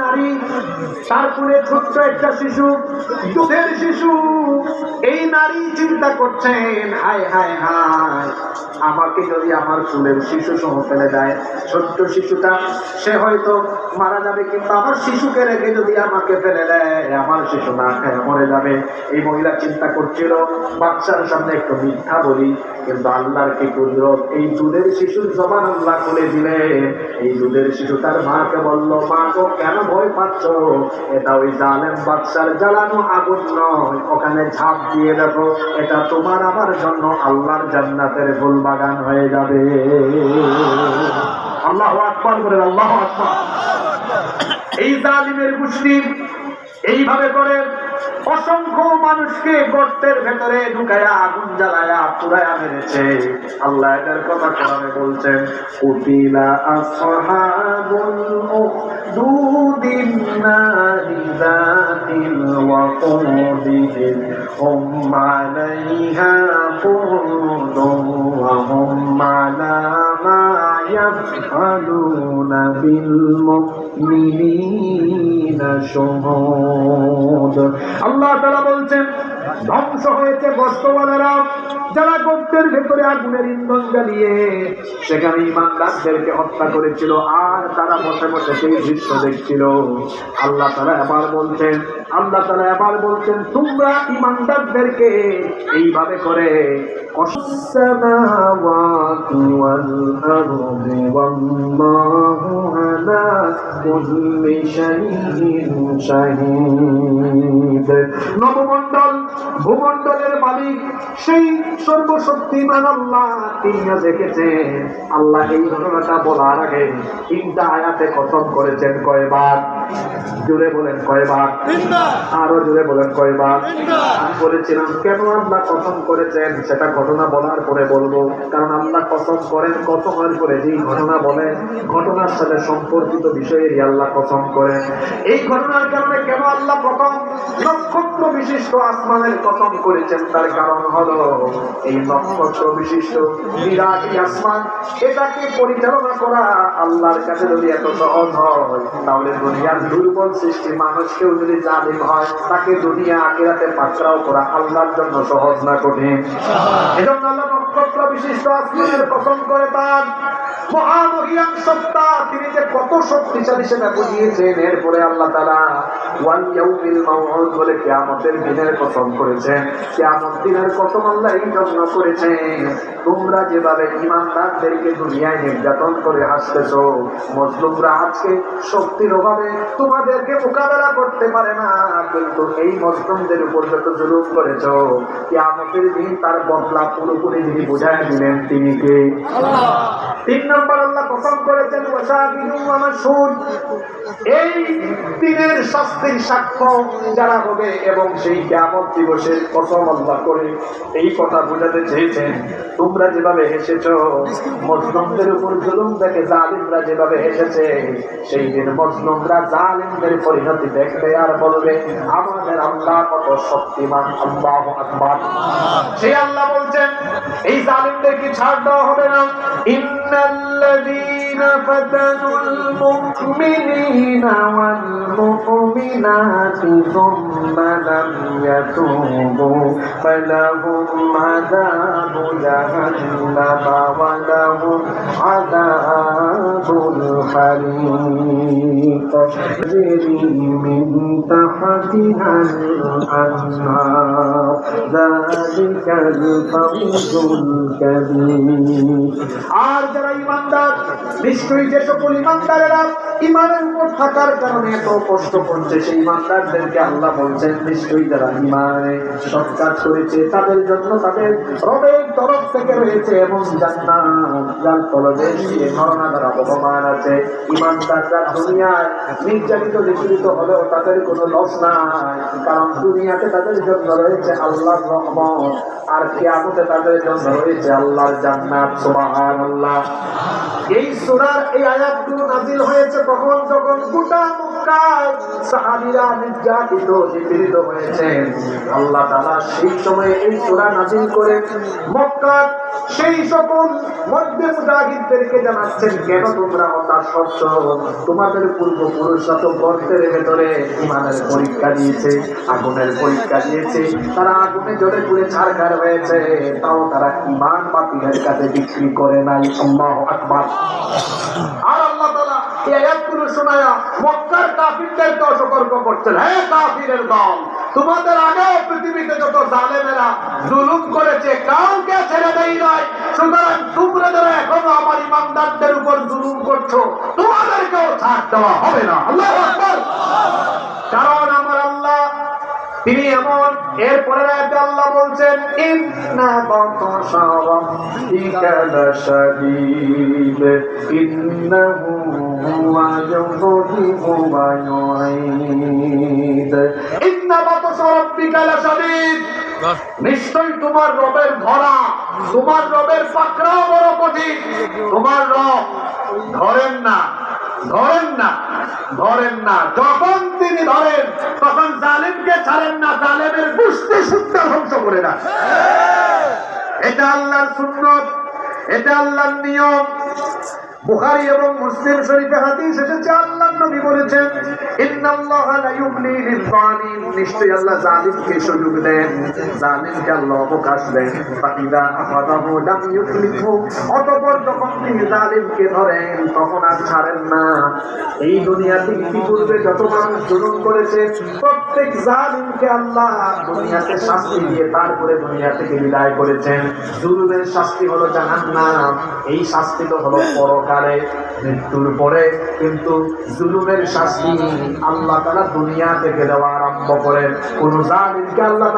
নারী, তারপরে ছোট্ট একটা শিশু, দুধের শিশু। এই নারী চিন্তা করছেন, হায় হায় হায়, আমাকে যদি আমার ফুলের শিশু সহ ফেলে দেয়, ছোট্ট শিশুটা, সে হয়তো মারা যাবে, কিন্তু আমার শিশুকে রেখে যদি আমাকে ফেলে দেয়, আমার শিশু না খায় মরে যাবে। এই মহিলা চিন্তা করছিল, বাচ্চার সামনে একটু মিথ্যা বলি কিন্তু আল্লাহর কি কুদরত এই দুধের শিশুর জবান আল্লাহ খুলে দিলে এই দুধের শিশু তার মাকে বলল, মা গো, কেন ভয় পাচ্ছ? এটা ওই জালেম বাচ্চার জ্বালানো আগুন নয়। ওখানে ঝাঁপ দিয়ে দেখো, এটা তোমার আমার জন্য আল্লাহর জান্নাতের ফুল বাগান হয়ে যাবে। আল্লাহ আকবার করে আল্লাহ আকবার। এই জালিমের গোষ্ঠী এইভাবে করে অসংখ্য মানুষকে গর্তের ভেতরে ঢুকায়া আগুন জ্বালায়া পুরায়া মেরেছে। আল্লাহ এদের কথা কোরআনে বলছেন কুতিলা আসহাবুল উখদুদিন দুদিন যাতিল ওয়াকুদিহিম হুম আলাইহা ফুরুদুম ওয়া হুম মা ইয়াফআলুনা বিল মুমিনিনা আল্লাহ তারা বলছেন, ধ্বংস হয়েছে বস্তবাদারা যারা গর্তের ভেতরে আগুনের ইন্ধন জ্বালিয়ে সেখানে ইমানদারদেরকে হত্যা করেছিল, আর তারা বসে বসে সেই দৃশ্য দেখছিল। আল্লাহ তারা আবার বলছেন, আল্লাহ তারা আবার বলছেন, তোমরা ইমানদারদেরকে এইভাবে করে অসুস্থ كل شيء شهيد نبوة ভূমণ্ডলের মালিক সেই সর্বশক্তিমান আল্লাহ তিনি দেখেছেন। আল্লাহ এই ঘটনাটা বলার আগে তিনটা আয়াতে কসম করেছেন কয়বার? জুড়ে বলেন কয়বার? আরও জুড়ে বলেন কয়বার? আমি বলেছিলাম কেন আল্লাহ কসম করেছেন? সেটা ঘটনা বলার পরে বলব কারণ আল্লাহ কথম করেন কসমের পরে যেই ঘটনা বলেন ঘটনার সাথে সম্পর্কিত বিষয়েরই আল্লাহ কসম করেন। এই ঘটনার কারণে কেন আল্লাহ প্রথম নক্ষত্র বিশিষ্ট আসমানের কসম করেছেন, তার কারণ হলো এই নক্ষত্র বিশিষ্ট বিরাট আসমান। এটাকে পরিচালনা করা আল্লাহর কাছে যদি এত সহজ হয়, তাহলে দুনিয়ার দুর্বল সৃষ্টি মানুষকেও যদি জালিম হয়, তাকে দুনিয়া আখেরাতে পাকড়াও করা আল্লাহর জন্য সহজ না কঠিন। এজন্য আল্লাহ নক্ষত্র বিশিষ্ট আসমানের কসম করে তার তিনি যে কত শক্তিশালী সেটা আল্লাহ কসম করেছেন কিয়ামত দিনের কসম এই জন্য করেছেন তোমরা যেভাবে ইমানদারদেরকে দুনিয়ায় নির্যাতন করে হাসতেছো, মজলুমরা আজকে শক্তির অভাবে তোমাদেরকে মোকাবেলা করতে পারে না। কিন্তু এই মজলুমদের উপর যত জুলুম করেছ, কিয়ামতের দিন তার বদলা পুরোপুরি যিনি বুঝাই দিলেন তিনি কে? তিন নম্বর আল্লাহ কসম করেছেন তোমরা যেভাবে হেসেছ, মজলুমদের উপর জুলুম দেখে জালিমরা যেভাবে হেসেছে, সেই দিন মজলুমরা জালিমদের পরিণতি দেখবে আর বলবে, আমাদের আল্লাহ কত শক্তিমান, আল্লাহ আল্লাহ বলছেন এই জালিমদের কি ছাড় দেওয়া হবে না? ইন্নাল্লাযীনা ফাতানুল মুমিনিনা ওয়াল মুমিনাতি থুম্মা লাম ইয়াতুবু ফালাহুম আযাবু জাহান্নামা ওয়া লাহুম আযাবুল হারিক তাজরি মিন তাহতিহাল আনহার। ফাওজুল কাবীর আর যারা ইমানদার, নিশ্চয়ই যে সকল ইমানদারেরা ইমানের উপর থাকার কারণে এত কষ্ট করছে, সেই ইমানদারদেরকে আল্লাহ বলছেন, নিশ্চয়ই যারা ইমানে কাজ করেছে, তাদের জন্য তাদের রবের তরফ থেকে রয়েছে এবং জান্নাত, যার তলবে মরণাগার অপমান আছে। ইমানদাররা দুনিয়ায় নির্যাতিত, নিপীড়িত হলেও তাদের কোনো লস নাই, কারণ দুনিয়াতে তাদের জন্য রয়েছে আল্লাহর রহমত, আর কিয়ামতে তাদের জন্য রয়েছে আল্লাহর জান্নাত, সুবহানাল্লাহ। এই সূরার এই আয়াতগুলো নাযিল হয়েছে তখন যখন গোটা মক্কায় সাহাবীরা নির্যাতিত, নিপীড়িত হয়েছে আল্লাহ তাআলা সেই সময়ে এই সূরা নাযিল করে মক্কার সেই সকল মধ্যে মুজাহিদদেরকে জানাচ্ছেন, কেন তোমরা হতাশ হচ্ছ? তোমাদের পূর্বপুরুষরা তো গর্তের ভেতরে ইমানের পরীক্ষা দিয়েছে, আগুনের পরীক্ষা দিয়েছে। তারা আগুনে জ্বলে পুড়ে ছাড়খার হয়েছে। তাও তারা ইমান বাতিলের কাছে বিক্রি করে নাই। আল্লাহ আকবার। আর আল্লাহ কাফিরদেরকে সতর্ক করছেন হ্যাঁ তোমাদের পৃথিবীতে যত জালেমেরা জুলুম করেছে, কাউকে ছেড়ে দেই নাই। সুতরাং তোমরা যারা এখনও আমার ইমানদারদের উপর জুলুম করছ, তোমাদেরকেও ছাড় দেওয়া হবে না। আল্লাহ কারণ আমার আল্লাহ, তিনি এমন এরপরে রাতে আল্লাহ বলছেন, ইন্না নিশ্চয় তোমার রবের ধরা তোমার রবের পাকড়াও বড় কঠিন। তোমার রব ধরেন না ধরেন না ধরেন না। যখন তিনি ধরেন তখন জালেমকে ছাড়েন না জালেমের পুষ্টি সূত্র ধ্বংস করে না এটা আল্লাহর সুন্নত এটা আল্লাহর নিয়ম। বুখারী এবং মুসলিম শরীফে হাদিস এসেছে, আল্লাহ নবী বলেছেন, ইন্নাল্লাহা লা ইউমলি লিল যালিম নিশ্চয়ই আল্লাহ জালিমকে সুযোগ দেন, জালিমকে আল্লাহ অবকাশ দেন। ফাইদা আখাদাহু লাম ইউফলিহু অতঃপর যখন তিনি জালিমকে ধরেন, তখন আর ছাড়েন না। এই দুনিয়াতে ইতিপূর্বে যত মানুষ জুলুম করেছে, প্রত্যেক জালিমকে আল্লাহ দুনিয়াতে শাস্তি দিয়ে তারপরে দুনিয়া থেকে বিদায় করেছেন। জুলুমের শাস্তি হলো জাহান্নাম, এই শাস্তি তো হলো পরকালে। মৃত্যুর পরে কিন্তু জুলুমের শাস্তি আল্লাহ তারা দুনিয়া থেকে দেওয়া আরম্ভ করেন। কোন জালিমকে আল্লাহ